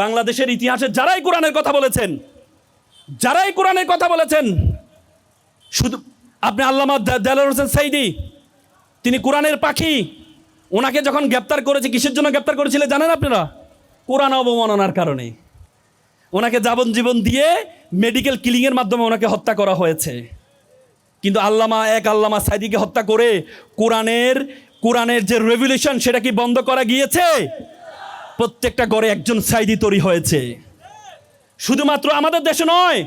বাংলাদেশের ইতিহাসে যারাই কোরআনের কথা বলেছেন, যারাই কোরআনের কথা বলেছেন, শুধু আপনি আল্লামা দেলোয়ার হোসেন সাইদি, তিনি কোরআনের পাখি, ওনাকে যখন গ্রেপ্তার করেছে, কিসের জন্য গ্রেপ্তার করেছিলেন জানেন আপনারা? কোরআন অবমাননার কারণে। ওনাকে যাবজ্জীবন দিয়ে মেডিকেল কিলিংয়ের মাধ্যমে ওনাকে হত্যা করা হয়েছে। কিন্তু আল্লামা এক আল্লামা সাইদিকে হত্যা করে কোরআনের কোরআনের যে রেভলিউশন সেটা কি বন্ধ করা গিয়েছে? প্রত্যেকটা গড়ে একজন সাইদি তৈরি হয়েছে। শুধুমাত্র আমাদের দেশে নয়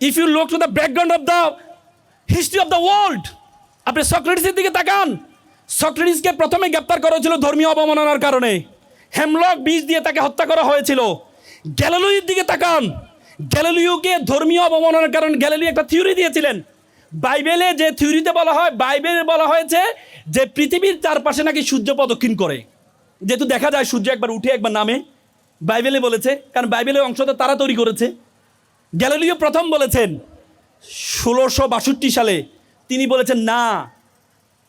if you look to the background of the history of the world আপনি সক্রেটিসের দিকে তাকান। সক্রেটিসকে প্রথমে গ্রেপ্তার করা হয়েছিল ধর্মীয় অবমাননার কারণে। হেমলক বীজ দিয়ে তাকে হত্যা করা হয়েছিল। গ্যালিলিওর দিকে তাকান। গ্যালিলিওকে ধর্মীয় অবমাননার কারণে গ্যালিলিও একটা থিওরি দিয়েছিলেন। বাইবেলে যে থিওরিতে বলা হয়, বাইবেলে বলা হয়েছে যে পৃথিবীর চারপাশে নাকি সূর্য প্রদক্ষিণ করে। যেহেতু দেখা যায় সূর্য একবার উঠে, একবার নামে। বাইবেলে বলেছে, কারণ বাইবেলের অংশটা তারা তৈরি করেছে। গ্যালিলিও প্রথম বলেছেন, ষোলোশো বাষট্টি সালে। তিনি বলেছেন, না,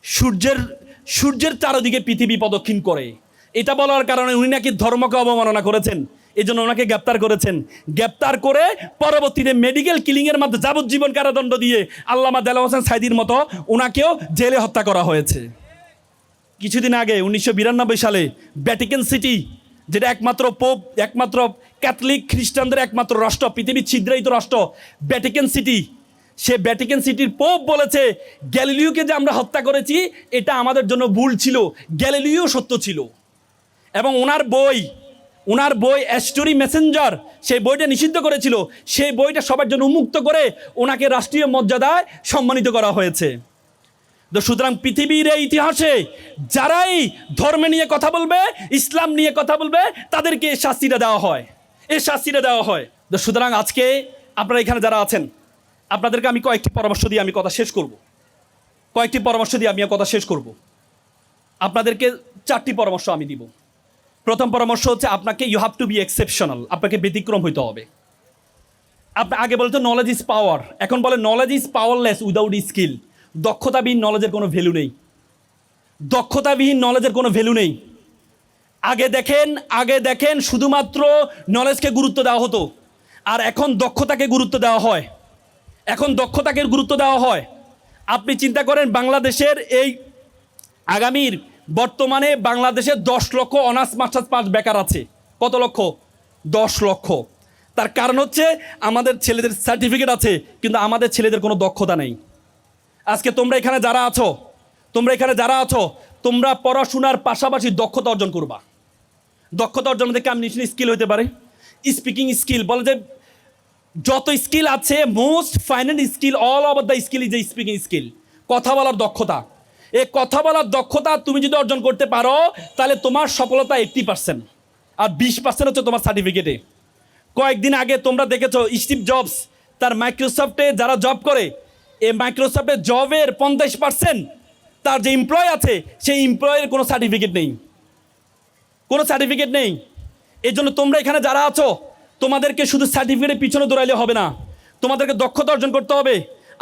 সূর্যের সূর্যের চারদিকে পৃথিবী প্রদক্ষিণ করে। এটা বলার কারণে উনি নাকি ধর্মকে অবমাননা করেছেন। এই জন্য ওনাকে গ্রেপ্তার করেছেন। গ্রেপ্তার করে পরবর্তীতে মেডিকেল কিলিংয়ের মাধ্যমে যাবজ্জীবন কারাদণ্ড দিয়ে আল্লামা দেলা হোসেন সাইদির মতো ওনাকেও জেলে হত্যা করা হয়েছে। কিছুদিন আগে, উনিশশো বিরানব্বই সালে ভ্যাটিকান সিটি যেটা একমাত্র পোপ একমাত্র ক্যাথলিক খ্রিস্টানদের একমাত্র রাষ্ট্র, পৃথিবীর ছিদ্রায়িত রাষ্ট্র ভ্যাটিকান সিটি সে ভ্যাটিকান সিটির পোপ বলেছে, গ্যালিলিওকে যে আমরা হত্যা করেছি, এটা আমাদের জন্য ভুল ছিল, গ্যালিলিও সত্য ছিল। এবং ওনার বই ওনার বই অ্যাস্টোরি মেসেঞ্জার সেই বইটা নিষিদ্ধ করেছিল, সেই বইটা সবার জন্য উন্মুক্ত করে ওনাকে রাষ্ট্রীয় মর্যাদায় সম্মানিত করা হয়েছে। তো সুতরাং পৃথিবীর এই ইতিহাসে যারাই ধর্ম নিয়ে কথা বলবে, ইসলাম নিয়ে কথা বলবে, তাদেরকে এই শাস্তিটা দেওয়া হয়। এই শাস্তিটা দেওয়া হয়। তো সুতরাং আজকে আপনারা এখানে যারা আছেন, আপনাদেরকে আমি কয়েকটি পরামর্শ দিয়ে আমি কথা শেষ করব। কয়েকটি পরামর্শ দিয়ে আমি কথা শেষ করব। আপনাদেরকে চারটি পরামর্শ আমি দিব। প্রথম পরামর্শ হচ্ছে, আপনাকে you have to be exceptional আপনাকে ব্যতিক্রম হইতে হবে। আপনি আগে বলতো নলেজ ইজ পাওয়ার এখন বলে knowledge is powerless without skill দক্ষতাবিহীন নলেজের কোনো ভ্যালু নেই। দক্ষতাবিহীন নলেজের কোনো ভ্যালু নেই। আগে দেখেন আগে দেখেন শুধুমাত্র নলেজকে গুরুত্ব দেওয়া হতো। আর এখন দক্ষতাকে গুরুত্ব দেওয়া হয়। এখন দক্ষতাকে গুরুত্ব দেওয়া হয়। আপনি চিন্তা করেন, বাংলাদেশের এই আগামীর বর্তমানে বাংলাদেশে দশ লক্ষ অনার্স মাস্টার্স পাস বেকার আছে। কত লক্ষ? দশ লক্ষ। তার কারণ হচ্ছে, আমাদের ছেলেদের সার্টিফিকেট আছে, কিন্তু আমাদের ছেলেদের কোনো দক্ষতা নেই। আজকে তোমরা এখানে যারা আছো, তোমরা এখানে যারা আছো, তোমরা পড়াশোনার পাশাপাশি দক্ষতা অর্জন করবা। দক্ষতা অর্জন থেকে কেমন স্কিল হতে পারে। স্পিকিং স্কিল, বলে যে যত স্কিল আছে, most final skill, all over the skill is a speaking skill. কথা বলার দক্ষতা। এই কথা বলার দক্ষতা তুমি যদি অর্জন করতে পারো, তাহলে তোমার সফলতা এইট্টি পার্সেন্ট। আর বিশ পার্সেন্ট হচ্ছে তোমার সার্টিফিকেটে। কয়েকদিন আগে তোমরা দেখেছ, স্টিভ জবস, তার মাইক্রোসফটে যারা জব করে এই মাইক্রোসফটের জবের পঞ্চাশ পার্সেন্ট তার যে এমপ্লয় আছে, সেই এমপ্লয়ের কোনো সার্টিফিকেট নেই। কোনো সার্টিফিকেট নেই। এই জন্য তোমরা এখানে যারা আছো, তোমাদেরকে শুধু সার্টিফিকেটের পিছনে দৌড়াইলে হবে না। তোমাদেরকে দক্ষতা অর্জন করতে হবে।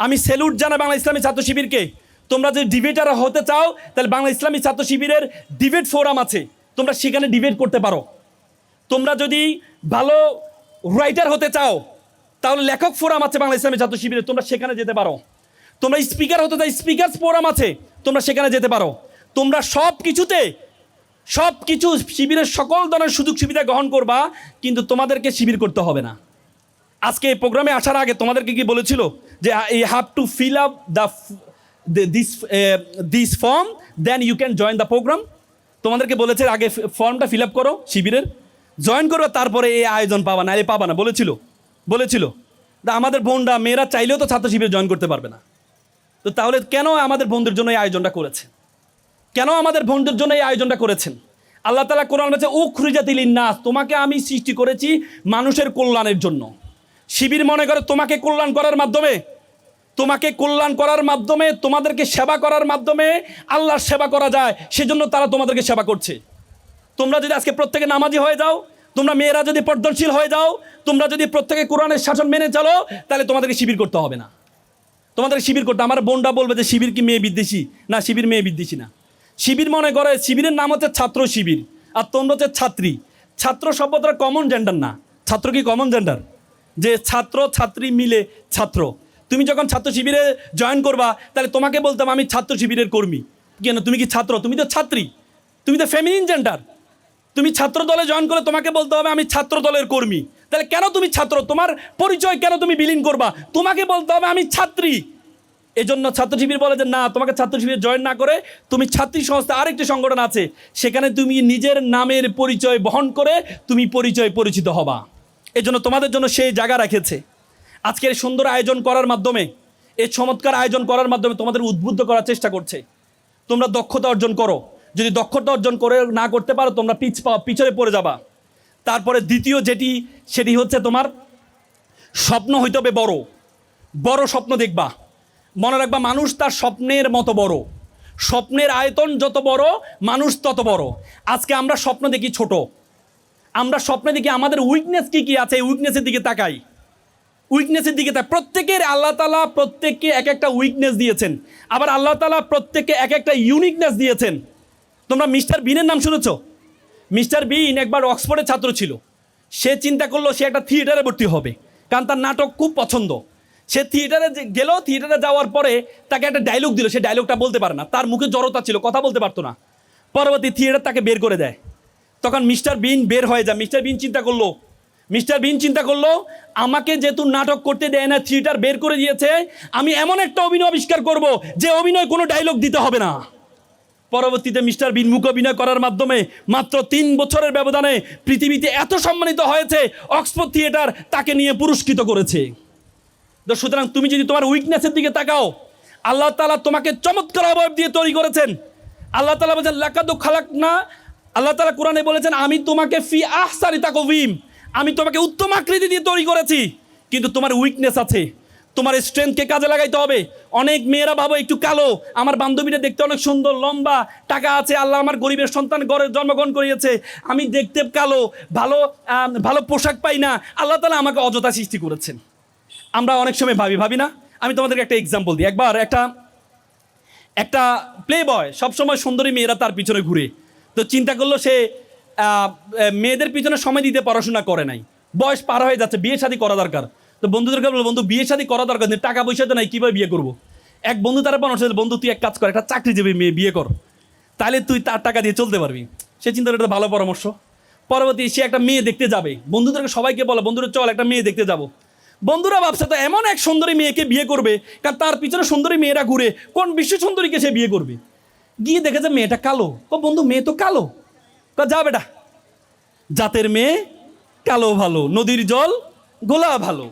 আমি সেলুট জানাই বাংলা ইসলামী ছাত্র শিবিরকে। তোমরা যদি ডিবেটার হতে চাও, তাহলে বাংলা ইসলামী ছাত্র শিবিরের ডিবেট ফোরাম আছে। তোমরা সেখানে ডিবেট করতে পারো। তোমরা যদি ভালো রাইটার হতে চাও, তাহলে লেখক ফোরাম আছে বাংলা ইসলামী ছাত্র শিবিরে। তোমরা সেখানে যেতে পারো। তোমরা স্পিকার হতে চাও স্পিকার ফোরাম আছে, তোমরা সেখানে যেতে পারো। তোমরা সব কিছুতে, সব কিছু শিবিরের সকল ধরনের সুযোগ সুবিধা গ্রহণ করবা, কিন্তু তোমাদেরকে শিবির করতে হবে না। আজকে এই প্রোগ্রামে আসার আগে তোমাদেরকে কি বলেছিল যে you have to fill up the this this form then you can join the program তোমাদেরকে বলেছে, আগে ফর্মটা ফিল আপ করো শিবিরের জয়েন করো, তারপরে এই আয়োজন পাবা না এ পাবা না। বলেছিল বলেছিল। আমাদের বোনরা, মেয়েরা চাইলেও তো ছাত্র শিবিরে জয়েন করতে পারবে না। তো তাহলে কেন আমাদের বন্ধুর জন্য এই আয়োজনটা করেছে কেন আমাদের বন্ধুর জন্য এই আয়োজনটা করেছেন? আল্লাহ তালা কোরআন বলছে ও খুরিজা খুরিজাতিল নাস তোমাকে আমি সৃষ্টি করেছি মানুষের কল্যাণের জন্য। শিবির মনে করে, তোমাকে কল্যাণ করার মাধ্যমে, তোমাকে কল্যাণ করার মাধ্যমে, তোমাদেরকে সেবা করার মাধ্যমে আল্লাহর সেবা করা যায়, সেজন্য তারা তোমাদেরকে সেবা করছে। তোমরা যদি আজকে প্রত্যেকে নামাজি হয়ে যাও, তোমরা মেয়েরা যদি পর্দনশীল হয়ে যাও, তোমরা যদি প্রত্যেকে কোরআনের শাসন মেনে চলো, তাহলে তোমাদেরকে শিবির করতে হবে না। তোমাদের শিবির করতে, আমার বোনটা বলবে যে শিবির কি মেয়ে বিদ্বেষী? না, শিবির মেয়ে বিদ্বেষী না। শিবির মনে করে, শিবিরের নাম হচ্ছে ছাত্র শিবির, আর তোমরা হচ্ছে ছাত্রী। ছাত্র শব্দটা কমন জেন্ডার না। ছাত্র কি কমন জেন্ডার যে ছাত্র, ছাত্রী মিলে ছাত্র। তুমি যখন ছাত্র শিবিরে জয়েন করবা, তাহলে তোমাকে বলতাম, আমি ছাত্র শিবিরের কর্মী। কেন? তুমি কি ছাত্র? তুমি তো ছাত্রী। তুমি তো ফেমিনিন জেন্ডার তুমি ছাত্র দলে জয়েন করে তোমাকে বলতে হবে, আমি ছাত্র দলের কর্মী। তাহলে কেন তুমি ছাত্র? তোমার পরিচয় কেন তুমি বিলীন করবা? তোমাকে বলতে হবে আমি ছাত্রী। এজন্য ছাত্র শিবির বলে যে, না, তোমাকে ছাত্র শিবির জয়েন না করে তুমি ছাত্রী সংস্থা আরেকটি সংগঠন আছে। সেখানে তুমি নিজের নামের পরিচয় বহন করে তুমি পরিচয় পরিচিত হবা। এজন্য তোমাদের জন্য সেই জায়গা রেখেছে। আজকের সুন্দর আয়োজন করার মাধ্যমে, এই চমৎকার আয়োজন করার মাধ্যমে তোমাদের উদ্বুদ্ধ করার চেষ্টা করছে। তোমরা দক্ষতা অর্জন করো। যদি দক্ষতা অর্জন করে না করতে পারো, তোমরা পিছ পিছনে পড়ে যাবা। তারপরে দ্বিতীয় যেটি, সেটি হচ্ছে তোমার স্বপ্ন হইতে হবে বড়। বড় স্বপ্ন দেখবা। মনে রাখবা, মানুষ তার স্বপ্নের মতো বড়। স্বপ্নের আয়তন যত বড়, মানুষ তত বড়। আজকে আমরা স্বপ্ন দেখি ছোট। আমরা স্বপ্নে দেখি আমাদের উইকনেস কি কি আছে, এই উইকনেসের দিকে তাকাই। উইকনেসের দিকে তাই প্রত্যেকের আল্লাহ তালা প্রত্যেককে এক একটা উইকনেস দিয়েছেন। আবার আল্লাহ তালা প্রত্যেককে এক একটা ইউনিকনেস দিয়েছেন। তোমরা মিস্টার বিনের নাম শুনেছ? মিস্টার বিন একবার অক্সফোর্ডের ছাত্র ছিল। সে চিন্তা করল সে একটা থিয়েটারে ভর্তি হবে, কারণ তার নাটক খুব পছন্দ। সে থিয়েটারে গেল, থিয়েটারে যাওয়ার পরে তাকে একটা ডায়লগ দিল। সে ডায়লগটা বলতে পারে না, তার মুখে জড়তা ছিল, কথা বলতে পারতো না। পরবর্তী থিয়েটার তাকে বের করে দেয়। তখন মিস্টার বিন বের হয়ে যায়। মিস্টার বিন চিন্তা করল, মিস্টার বিন চিন্তা করল, আমাকে যেহেতু নাটক করতে দেয় না, থিয়েটার বের করে দিয়েছে, আমি এমন একটা অভিনয় আবিষ্কার করব যে অভিনয় কোনো ডায়লগ দিতে হবে না। পরবর্তীতে মিস্টার বিন অভিনয় করার মাধ্যমে মাত্র তিন বছরের ব্যবধানে পৃথিবীতে এত সম্মানিত হয়েছে, অক্সফোর্ড থিয়েটার তাকে নিয়ে পুরস্কৃত করেছে। তো সুতরাং তুমি যদি তোমার উইকনেসের দিকে তাকাও, আল্লাহ তালা তোমাকে চমৎকার অবয়ব দিয়ে তৈরি করেছেন। আল্লাহ তালা বলছেন, লাকাদু খালাক না আল্লাহ তালা কোরআনে বলেছেন, আমি তোমাকে ফি আহসারি তাকভিম আমি তোমাকে উত্তম আকৃতি দিয়ে তৈরি করেছি, কিন্তু তোমার উইকনেস আছে। তোমার স্ট্রেংথকে কাজে লাগাইতে হবে। অনেক মেয়েরা ভাবো, একটু কালো। আমার বান্ধবীরা দেখতে অনেক সুন্দর, লম্বা, টাকা আছে, আল্লাহ আমার গরিবের সন্তান ঘরে জন্মগ্রহণ করিয়েছে। আমি দেখতে কালো, ভালো ভালো পোশাক পাই না। আল্লাহ তালা আমাকে অযথা সৃষ্টি করেছেন। আমরা অনেক সময় ভাবি ভাবি না? আমি তোমাদেরকে একটা এক্সাম্পল দিই। একবার একটা একটা প্লে বয় সবসময় সুন্দরী মেয়েরা তার পিছনে ঘুরে। তো চিন্তা করল সে মেয়েদের পিছনে সময় দিতে পড়াশোনা করে নাই। বয়স পার হয়ে যাচ্ছে, বিয়ে শাদী করা দরকার। তো বন্ধুদেরকে বলল বন্ধু, বিয়ে শাদী করা দরকার নেই, টাকা পয়সা তো নাই কীভাবে বিয়ে করব? এক বন্ধু তারা পরামর্শ বন্ধু, তুই এক কাজ কর, একটা চাকরি চাকরিজীবী মেয়ে বিয়ে কর। তাহলে তুই তার টাকা দিয়ে চলতে পারবি। সে চিন্তা এটা ভালো পরামর্শ। পরবর্তী সে একটা মেয়ে দেখতে যাবে। বন্ধুদেরকে সবাইকে বলো, বন্ধুরা, চল একটা মেয়ে দেখতে যাব। বন্ধুরা ভাবছে তো এমন এক সুন্দরী মেয়েকে বিয়ে করবে, কারণ তার পিছনে সুন্দরী মেয়েরা ঘুরে, কোন বিশ্ব সুন্দরীকে সে বিয়ে করবে? গিয়ে দেখেছে মেয়েটা কালো। ও বন্ধু, মেয়ে তো কালো। তা যা বেটা। জাতের মেয়ে কালো ভালো, নদীর জল গোলা ভালো।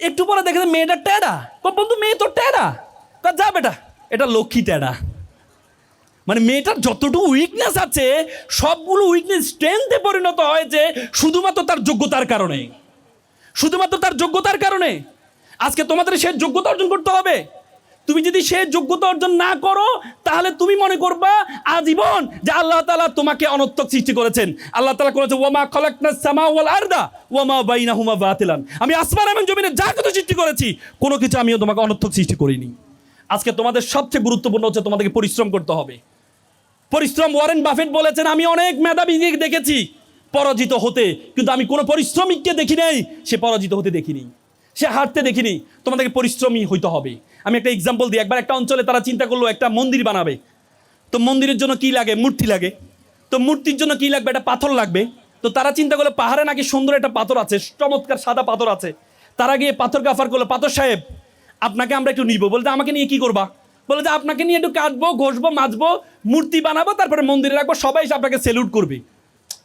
একটু পরে দেখে মেয়েটা ট্যাডা বন্ধু, মেয়ে তো ট্যাডা তা যা বেটা, এটা লক্ষ্মী ট্যাডা মানে মেয়েটার যতটুকু উইকনেস আছে, সবগুলো উইকনেস স্ট্রেংথে পরিণত হয়েছে শুধুমাত্র তার যোগ্যতার কারণে। শুধুমাত্র তার যোগ্যতার কারণে। আজকে তোমাদের সে যোগ্যতা অর্জন করতে হবে। তুমি যদি সে যোগ্যতা অর্জন না করো, তাহলে তুমি মনে করবা, আজীবন যে আল্লাহ তালা তোমাকে অনর্থক সৃষ্টি করেছেন। আল্লাহ তালা করেছে ওমা খলাকনা সামা ওয়াল ওমা বাইনা হুমা বাতিলান। আমি আসমান এবং জমিনে যা কিছু সৃষ্টি করেছি, কোনো কিছু আমিও তোমাকে অনর্থক সৃষ্টি করিনি। আজকে তোমাদের সবচেয়ে গুরুত্বপূর্ণ হচ্ছে তোমাদেরকে পরিশ্রম করতে হবে। পরিশ্রম ওয়ারেন বাফেট বলেছেন, আমি অনেক মেধাবীকে দেখেছি পরাজিত হতে, কিন্তু আমি কোনো পরিশ্রমিককে দেখি নাই, সে পরাজিত হতে দেখিনি। সে হারতে দেখিনি। তোমাদেরকে পরিশ্রমী হইতে হবে। আমি একটা এক্সাম্পল দিই। একবার একটা অঞ্চলে তারা চিন্তা করল, একটা মন্দির বানাবে। তো মন্দিরের জন্য কি লাগে? মূর্তি লাগে। তো মূর্তির জন্য কি লাগবে? একটা পাথর লাগবে। তো তারা চিন্তা করল, পাহাড়ে নাকি সুন্দর একটা পাথর আছে, চমৎকার সাদা পাথর আছে। তারা গিয়ে পাথর কাফার করল, পাথর সাহেব, আপনাকে আমরা একটু নিব। বলতে, আমাকে নিয়ে কি করবা? বলে যে, আপনাকে নিয়ে একটু কাটবো, ঘষবো, মাজবো, মূর্তি বানাবো, তারপরে মন্দিরে রাখব, সবাই আপনাকে সেলুট করবে।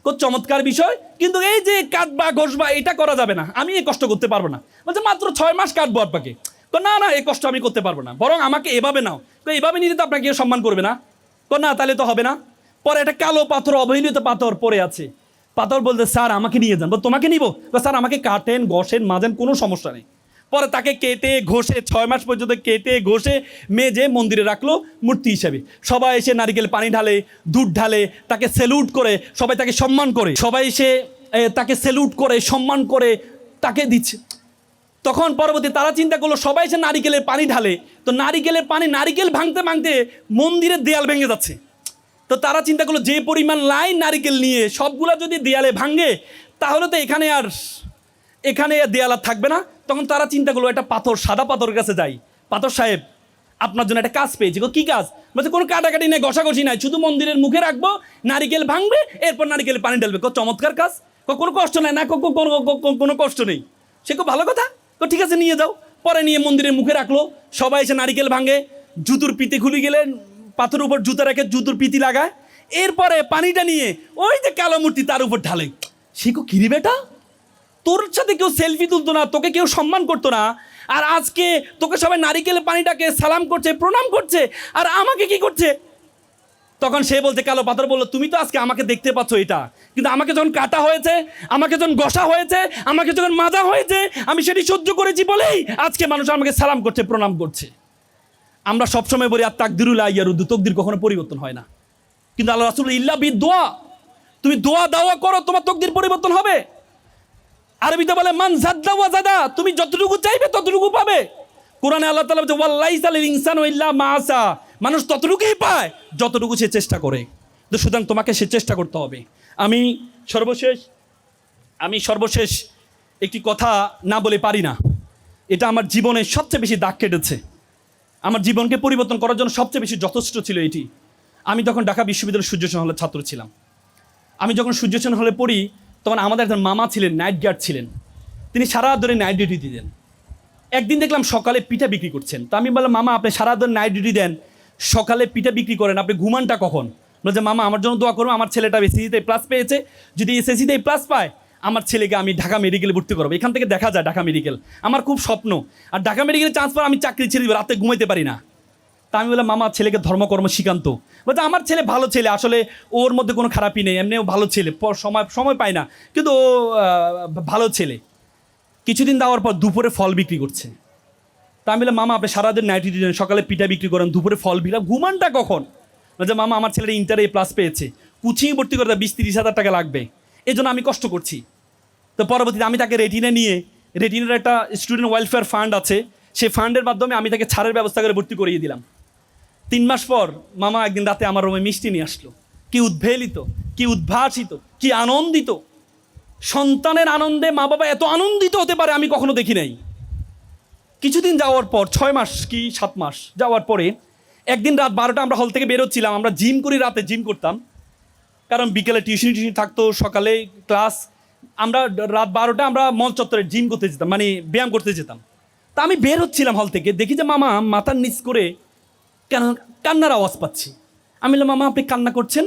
খুব চমৎকার বিষয়। কিন্তু এই যে কাটবা ঘষবা, এটা করা যাবে না। আমি এই কষ্ট করতে পারব না। বলছে, মাত্র ছয় মাস কাটবো আপনাকে। তো না না এই কষ্ট আমি করতে পারব না। বরং আমাকে এভাবে নাও। তো এভাবে নিলে তো আপনাকে সম্মান করবে না। তো না, তাহলে তো হবে না। পরে একটা কালো পাথর, অবহেলিত পাথর পড়ে আছে। পাথর বলতে, স্যার, আমাকে নিয়ে যান। তোমাকে নিব? স্যার, আমাকে কাটেন, ঘষেন, মাজেন, কোনো সমস্যা নেই। পরে তাকে কেটে ঘষে, ছয় মাস পর্যন্ত কেটে ঘষে মেজে মন্দিরে রাখল মূর্তি হিসেবে। সবাই এসে নারিকেল পানি ঢালে, দুধ ঢালে, তাকে সেলুট করে, সবাই তাকে সম্মান করে। সবাই এসে তাকে সেলুট করে, সম্মান করে তাকে দিচ্ছে। তখন পরবর্তী তারা চিন্তা করল, সবাই এসে নারিকেলের পানি ঢালে। তো নারিকেলের পানি নারিকেল ভাঙতে ভাঙতে মন্দিরের দেয়াল ভেঙে যাচ্ছে। তো তারা চিন্তা করল, যে পরিমাণ লাইন নারিকেল নিয়ে সবগুলা যদি দেয়ালে ভাঙে, তাহলে তো এখানে আর এখানে দেয়াল আর থাকবে না, তখন তারা চিন্তা করল, একটা পাথর, সাদা পাথরের কাছে যাই। পাথর সাহেব, আপনার জন্য একটা কাজ পেয়েছি। কী কাজ? বলছে, কোনো কাটাকাটি নেই, ঘষাঘষি নাই, শুধু মন্দিরের মুখে রাখব, নারিকেল ভাঙবে, এরপর নারিকেল পানি ঢালবে। কো, চমৎকার কাজ। কোনো কষ্ট নাই, না কোনো কষ্ট নেই। সে খুব ভালো কথা? তো ঠিক আছে, নিয়ে যাও। পরে নিয়ে মন্দিরের মুখে রাখল, সবাই এসে নারিকেল ভাঙে, জুতুর পিতি খুলে গেলে, পাথরের উপর জুতা রেখে জুতুর পিতি লাগায়, এরপরে পানিটা নিয়ে ওই যে কালো মূর্তি তার উপর ঢালে। সে কো, কিরি বেটা? তোর সাথে কেউ সেলফি তুলতো না, তোকে কেউ সম্মান করতো না। আর আজকে তোকে সবাই নারিকেল পানিটাকে সালাম করছে, প্রণাম করছে, আর আমাকে কি করছে? তখন সে বলছে, কালো পাথর বলল, তুমি তো আজকে আমাকে দেখতে পাচ্ছ এটা। কিন্তু আমাকে যখন কাটা হয়েছে, আমাকে যখন গসা হয়েছে, আমাকে যখন মাজা হয়েছে, আমি সেটি সহ্য করেছি বলেই আজকে মানুষ আমাকে সালাম করছে, প্রণাম করছে। আমরা সবসময় বলি আর তাকদিরুল আইয়ারুদ্দু তকদির কখনো পরিবর্তন হয় না। কিন্তু আল্লাহ রাসুল ইল্লা বি দোয়া। তুমি দোয়া দাওয়া করো, তোমার তকদির পরিবর্তন হবে। আরবিতে বলে, মান জাদ্দা ওয়া জাদা। তুমি যতটুকু চাইবে ততটুকু পাবে। কোরআনে আল্লাহ তাআলা বলছে ওয়াল্লাইসা লিল ইনসানু ইল্লা মা আসা। মানুষ ততটুকুই পায় যতটুকু সে চেষ্টা করে। তো সুতরাং তোমাকে সে চেষ্টা করতে হবে। আমি সর্বশেষ আমি সর্বশেষ একটি কথা না বলে পারি না। এটা আমার জীবনে সবচেয়ে বেশি দাগ কেটেছে। আমার জীবনকে পরিবর্তন করার জন্য সবচেয়ে বেশি যথেষ্ট ছিল এটি। আমি তখন ঢাকা বিশ্ববিদ্যালয়ের সূর্যসেন হলের ছাত্র ছিলাম। আমি যখন সূর্যসেন হলে পড়ি তখন আমাদের একজন মামা ছিলেন নাইট গার্ড ছিলেন। তিনি সারা ধরে নাইট ডিউটি দিতেন একদিন দেখলাম সকালে পিঠা বিক্রি করছেন। তো আমি বললাম মামা আপনি সারা ধরে নাইট ডিউটি দেন। সকালে পিঠা বিক্রি করেন আপনি ঘুমানটা কখন? বলছে মামা আমার জন্য দোয়া করব আমার ছেলেটা এসএসসিতে প্লাস পেয়েছে। যদি এসএসসিতে প্লাস পায় আমার ছেলেকে আমি ঢাকা মেডিকেলে ভর্তি করব। এখান থেকে দেখা যায় ঢাকা মেডিকেল আমার খুব স্বপ্ন। আর ঢাকা মেডিকেলে চান্স পাওয়া আমি চাকরি ছেড়ে দিব, রাতে ঘুমাইতে পারি না। তা আমি বললাম, মামা, ছেলেকে ধর্মকর্ম শিখান্ত বলছে, আমার ছেলে ভালো ছেলে, আসলে ওর মধ্যে কোনো খারাপই নেই, এমনিও ভালো ছেলে সময় সময় পায় না। কিন্তু ও ভালো ছেলে। কিছুদিন দেওয়ার পর দুপুরে ফল বিক্রি করছে। তা আমি বললাম, মামা, আপনি সারাদিন নাইটি দেন, সকালে পিঠা বিক্রি করেন, দুপুরে ফল বিক্রি ঘুমানটা কখন? বলছে, মামা, আমার ছেলেটা ইন্টারে প্লাস পেয়েছে কুচিং ভর্তি করতে বিশ তিরিশ হাজার টাকা লাগবে এই জন্য আমি কষ্ট করছি। তো পরবর্তীতে আমি তাকে রেটিনে নিয়ে রেটিনের একটা স্টুডেন্ট ওয়েলফেয়ার ফান্ড আছে সেই ফান্ডের মাধ্যমে আমি তাকে ছাড়ের ব্যবস্থা করে ভর্তি করিয়ে দিলাম। তিন মাস পর মামা একদিন রাতে আমার রুমে মিষ্টি নিয়ে আসলো। কি উদ্ভেলিত, কি উদ্ভাসিত, কি আনন্দিত। সন্তানের আনন্দে মা বাবা এত আনন্দিত হতে পারে আমি কখনো দেখি নাই। কিছুদিন যাওয়ার পর, ছয় মাস কি সাত মাস যাওয়ার পরে একদিন রাত বারোটা আমরা হল থেকে বেরোচ্ছিলাম, আমরা জিম করি, রাতে জিম করতাম। কারণ বিকেলে টিউশন টিউশন থাকতো, সকালে ক্লাস, আমরা রাত বারোটা আমরা মল চত্বরে জিম করতে যেতাম মানে ব্যায়াম করতে যেতাম। তা আমি বের হচ্ছিলাম হল থেকে, দেখি যে মামা মাথার নিচ করে কেন কান্নার আওয়াজ পাচ্ছি। আমি বললাম, মামা, আপনি কান্না করছেন?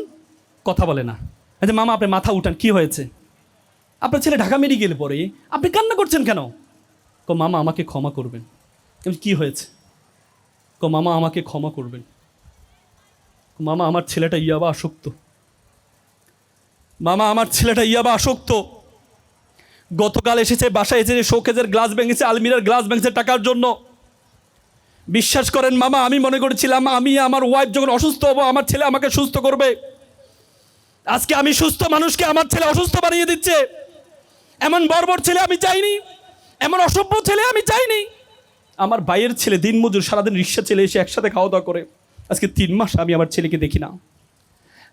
কথা বলে না। আচ্ছা মামা আপনি মাথা উঠান, কি হয়েছে? আপনার ছেলে ঢাকা মেডিকেল পরে আপনি কান্না করছেন কেন? কো, মামা, আমাকে ক্ষমা করবেন। কি হয়েছে? কো, মামা, আমাকে ক্ষমা করবেন। মামা, আমার ছেলেটা ইয়াবা আসক্ত। মামা, আমার ছেলেটা ইয়াবা আসক্ত। গতকাল এসেছে বাসায় এসেছে শোকেজের গ্লাস ভেঙেছে, আলমিরার গ্লাস ভেঙেছে টাকার জন্য। বিশ্বাস করেন মামা, আমি মনে করেছিলাম আমি আমার ওয়াইফ যখন অসুস্থ হব, আমার ছেলে আমাকে সুস্থ করবে। আজকে আমি সুস্থ মানুষকে আমার ছেলে অসুস্থ বানিয়ে দিচ্ছে। এমন বর্বর ছেলে আমি চাইনি, এমন অসভ্য ছেলে আমি চাইনি। আমার ভাইয়ের ছেলে দিনমজুর সারাদিন রিক্সা ছেলে এসে একসাথে খাওয়া দাওয়া করে। আজকে তিন মাস আমি আমার ছেলেকে দেখি না।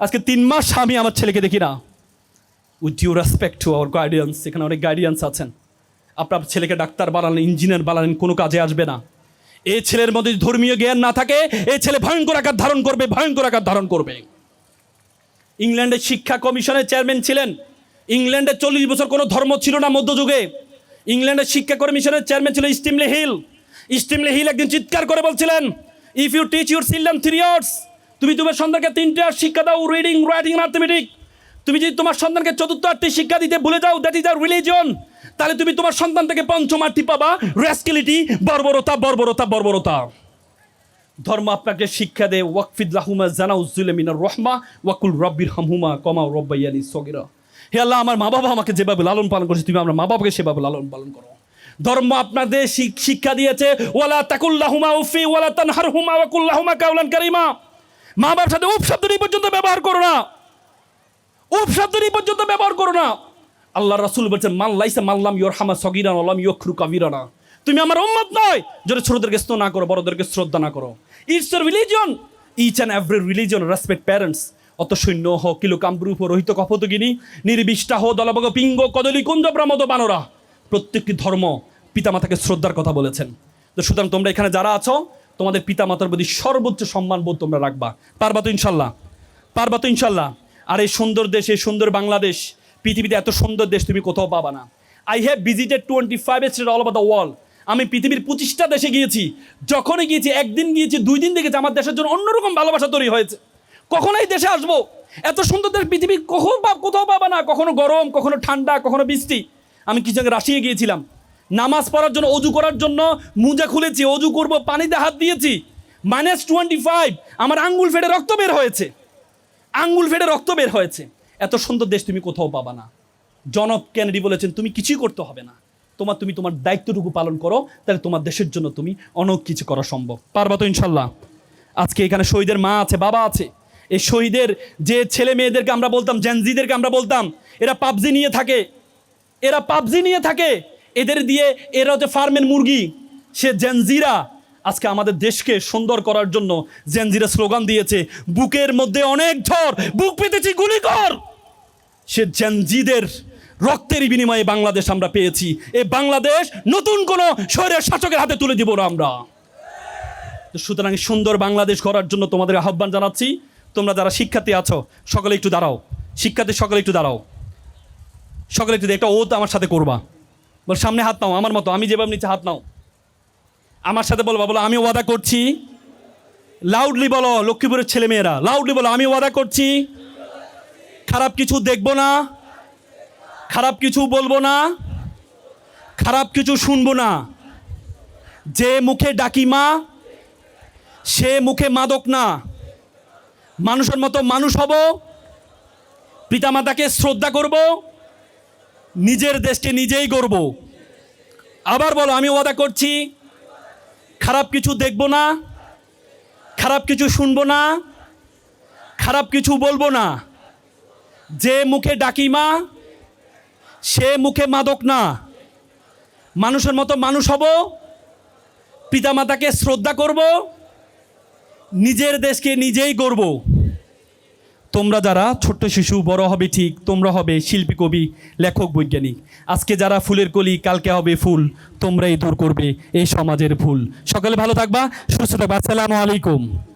আজকে তিন মাস আমি আমার ছেলেকে দেখি না। With you respect to our guardians এখানে অনেক গার্ডিয়ান্স আছেন। আপনার ছেলেকে ডাক্তার বানালেন ইঞ্জিনিয়ার বানালেন, কোনো কাজে আসবে না। এই ছেলের মধ্যে ধর্মীয় জ্ঞান না থাকে এই ছেলে ভয়ঙ্কর আকার ধারণ করবে, ভয়ঙ্কর আকার ধারণ করবে। ইংল্যান্ডের শিক্ষা কমিশনের চেয়ারম্যান ছিলেন। ইংল্যান্ডে চল্লিশ বছর কোনো ধর্ম ছিল না মধ্যযুগে। ইংল্যান্ডের শিক্ষা কমিশনের চেয়ারম্যান ছিল স্টিমলে হিল। স্টিমলে হিল একদিন চিৎকার করে বলছিলেন if you teach your children three years তুমি তোমার সন্তানকে তিনটে আর শিক্ষা দাও রিডিং রাইটিং ম্যাথমেটিক তুমি যদি তোমার সন্তানকে চতুর্থ আটটি শিক্ষা দিতে ভুলে যাও দ্যাট ইজ আর রিলিজন তাহলে তুমি তোমার সন্তান থেকে পঞ্চম আটটি পাবা। রেস্কিলিটি বর্বরতা বর্বরতা বর্বরতা। ধর্ম আপনাকে শিক্ষা দেয়, ওয়াকফিদ রাহুমা জানা উজ্জুলে মিনার রহমা, ওয়াকুল রব্বির হামহুমা, কমা রব্বাইয়ানি সগিরা। হে আল্লাহ, আমার মা বাবা আমাকে যেভাবে লালন পালন করেছে, তুমি আমার মা বাবাকে সেভাবে লালন পালন করো। ধর্ম আপনাদের শিক- শিক্ষা দিয়েছে, ওয়ালা তাকুল্লাহুমা উফি, ওয়ালা তানহারহুমা ওয়াকুল্লাহুমা কাউলান কারিমা। মা বাবার সাথে উপ শব্দটি পর্যন্ত ব্যবহার করো না। উপ শব্দটি পর্যন্ত ব্যবহার করো না। আল্লাহ রাসুল বলছেন মাল্লাইসা মাল্লাম ইয়োর হামা সগিরান আলাম ইয়খরু কাবিরানা। তুমি আমার উম্মত নয়। যদি ছোটদেরকে স্নেহ না করো, বড়দেরকে শ্রদ্ধা না করো। It's your religion each and every religion respect parents অত সৈন্য হ, কিলো কাম্রূপ রহিত কপতগিনী, নির্বিষ্টা হো, দলবগ পিঙ্গ, কদলি কুঞ্জ প্রমদ বানরা। প্রত্যেকটি ধর্ম পিতামাতাকে শ্রদ্ধার কথা বলেছেন। তো সুতরাং তোমরা এখানে যারা আছো, তোমাদের পিতামাতার প্রতি সর্বোচ্চ সম্মানবোধ তোমরা রাখবা। পারবা তো ইনশাল্লাহ। পারবা তো ইনশাল্লাহ। আর এই সুন্দর দেশ, এই সুন্দর বাংলাদেশ পৃথিবীতে এত সুন্দর দেশ তুমি কোথাও পাবা না। I have visited twenty five state all over the world আমি পৃথিবীর পঁচিশটা দেশে গিয়েছি। যখনই গিয়েছি, একদিন গিয়েছি, দুই দিন দেখেছি, আমার দেশের জন্য অন্যরকম ভালোবাসা তৈরি হয়েছে। কখনো এই দেশে আসব? এত সুন্দর দেশ পৃথিবী কখন পাব কোথাও পাবা না। কখনো গরম, কখনো ঠান্ডা, কখনো বৃষ্টি। আমি কিছু আগে রাশিয়ে গিয়েছিলাম। নামাজ পড়ার জন্য, অজু করার জন্য মুজা খুলেছি, অজু করব, পানিতে হাত দিয়েছি। মাইনাস টোয়েন্টি ফাইভ আমার আঙ্গুল ফেটে রক্ত বের হয়েছে। আঙ্গুল ফেটে রক্ত বের হয়েছে। এত সুন্দর দেশ তুমি কোথাও পাবা না। জন অফ কেনেডি বলেছেন, তুমি কিছুই করতে হবে না। তোমার তুমি তোমার দায়িত্বটুকু পালন করো, তাহলে তোমার দেশের জন্য তুমি অনেক কিছু করা সম্ভব। পারবা তো ইনশাল্লাহ। আজকে এখানে শহীদের মা আছে, বাবা আছে। এই শহীদের যে ছেলে মেয়েদেরকে আমরা বলতাম জেনজিদেরকে আমরা বলতাম, এরা পাবজি নিয়ে থাকে। এরা পাবজি নিয়ে থাকে। এদের দিয়ে এরা হচ্ছে ফার্মের মুরগি। সে জেনজিরা আজকে আমাদের দেশকে সুন্দর করার জন্য জেনজিরা স্লোগান দিয়েছে, বুকের মধ্যে অনেক ঝড়, বুক পেতেছি গুলি কর। সে জেনজিদের রক্তের বিনিময়ে বাংলাদেশ আমরা পেয়েছি। এ বাংলাদেশ নতুন কোনো শহরের শাসকের হাতে তুলে দিব না আমরা। সুতরাং সুন্দর বাংলাদেশ করার জন্য তোমাদের আহ্বান জানাচ্ছি। তোমরা যারা শিক্ষার্থী আছো, সকলে একটু দাঁড়াও। শিক্ষার্থী, সকলে একটু দাঁড়াও। সকলে একটু একটা ওত আমার সাথে করবা। বল, সামনে হাত নাও, আমার মতো। আমি যেভাবে নিচে হাত নাও। আমার সাথে বলবা, বলো, আমি ওয়াদা করছি। লাউডলি বলো, লক্ষ্মীপুরের ছেলেমেয়েরা। লাউডলি বলো, আমি ওয়াদা করছি। খারাপ কিছু দেখব না, খারাপ কিছু বলব না, খারাপ কিছু শুনব না। যে মুখে ডাকি মা, সে মুখে মাদক না। মানুষের মতো মানুষ হব, পিতামাতাকে শ্রদ্ধা করব, নিজের দেশকে নিজেই করব আবার বলো, আমি ওয়াদা করছি, খারাপ কিছু দেখব না, খারাপ কিছু শুনব না, খারাপ কিছু বলব না। যে মুখে ডাকি মা, সে মুখে মাদক না। মানুষের মতো মানুষ হব, পিতামাতাকে শ্রদ্ধা করব, নিজের দেশকে নিজেই গড়ব। তোমরা যারা ছোট্ট শিশু, বড় হবে ঠিক, তোমরা হবে শিল্পী, কবি, লেখক, বৈজ্ঞানিক। আজকে যারা ফুলের কলি, কালকে হবে ফুল, তোমরাই দূর করবে এই সমাজের ভুল। সকালে ভালো থাকবা, সুস্থ থাকবা। আসসালামু আলাইকুম।